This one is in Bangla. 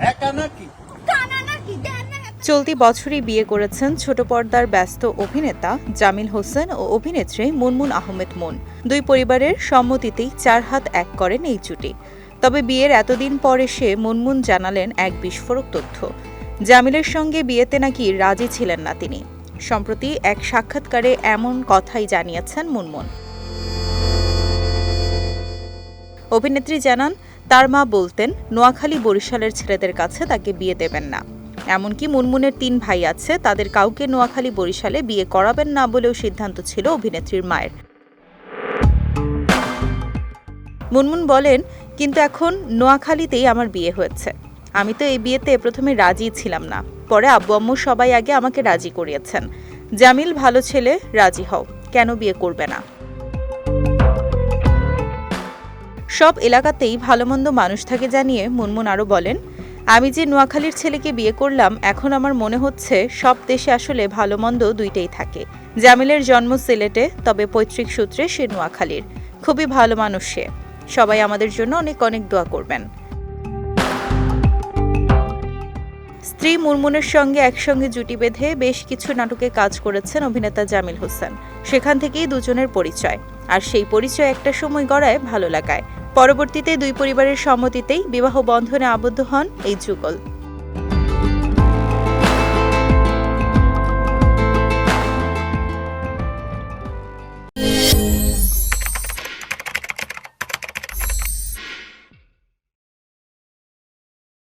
একা নাকি? চলতি বছরই বিয়ে করেছেন ছোট পর্দার ব্যস্ত অভিনেতা জামিল হোসেন ও অভিনেত্রী মুনমুন আহমেদ মুন। দুই পরিবারের সম্মতিতেই চার হাত এক করেন এই জুটি। তবে বিয়ের এতদিন পর এসে মুনমুন জানালেন এক বিস্ফোরক তথ্য। জামিলের সঙ্গে বিয়েতে নাকি রাজি ছিলেন না তিনি। সম্প্রতি এক সাক্ষাৎকারে এমন কথাই জানিয়েছেন মুনমুন। অভিনেত্রী জানান, তার মা বলতেন, নোয়াখালী বরিশালের ছেলেদের কাছে তাকে বিয়ে দেবেন না। এমনকি মুনমুনের তিন ভাই আছে, তাদের কাউকে নোয়াখালী বরিশালে বিয়ে করাবেন না বলেও সিদ্ধান্ত ছিল অভিনেত্রীর মায়ের। মুনমুন বলেন, কিন্তু এখন নোয়াখালীতেই আমার বিয়ে হয়েছে। আমি তো এই বিয়েতে প্রথমে রাজি ছিলাম না। পরে আব্বু আম্মু সবাই আগে আমাকে রাজি করিয়েছেন। জামিল, ভালো ছেলে, রাজি হও। কেন বিয়ে করবে না? সব এলাকাতেই ভালোমন্দ মানুষ থাকে জানিয়ে মুনমুন আরও বলেন, আমি যে নোয়াখালীর ছেলেকে বিয়ে করলাম, এখন আমার মনে হচ্ছে সব দেশে আসলে ভালো মন্দ দুইটাই থাকে। জামিলের জন্ম সিলেটে, তবে পৈতৃক সূত্রে সে নোয়াখালীর। খুবই ভালো মানুষ সে। সবাই আমাদের জন্য অনেক অনেক দোয়া করবেন। স্ত্রী মুরমুনের সঙ্গে একসঙ্গে জুটি বেঁধে বেশ কিছু নাটকে কাজ করেছেন অভিনেতা জামিল হোসেন। সেখান থেকেই দুজনের পরিচয়। আর সেই পরিচয় একটা সময় গড়ায় ভালো লাগায়। পরবর্তীতে দুই পরিবারের সম্মতিতেই বিবাহ বন্ধনে আবদ্ধ হন এই যুগল।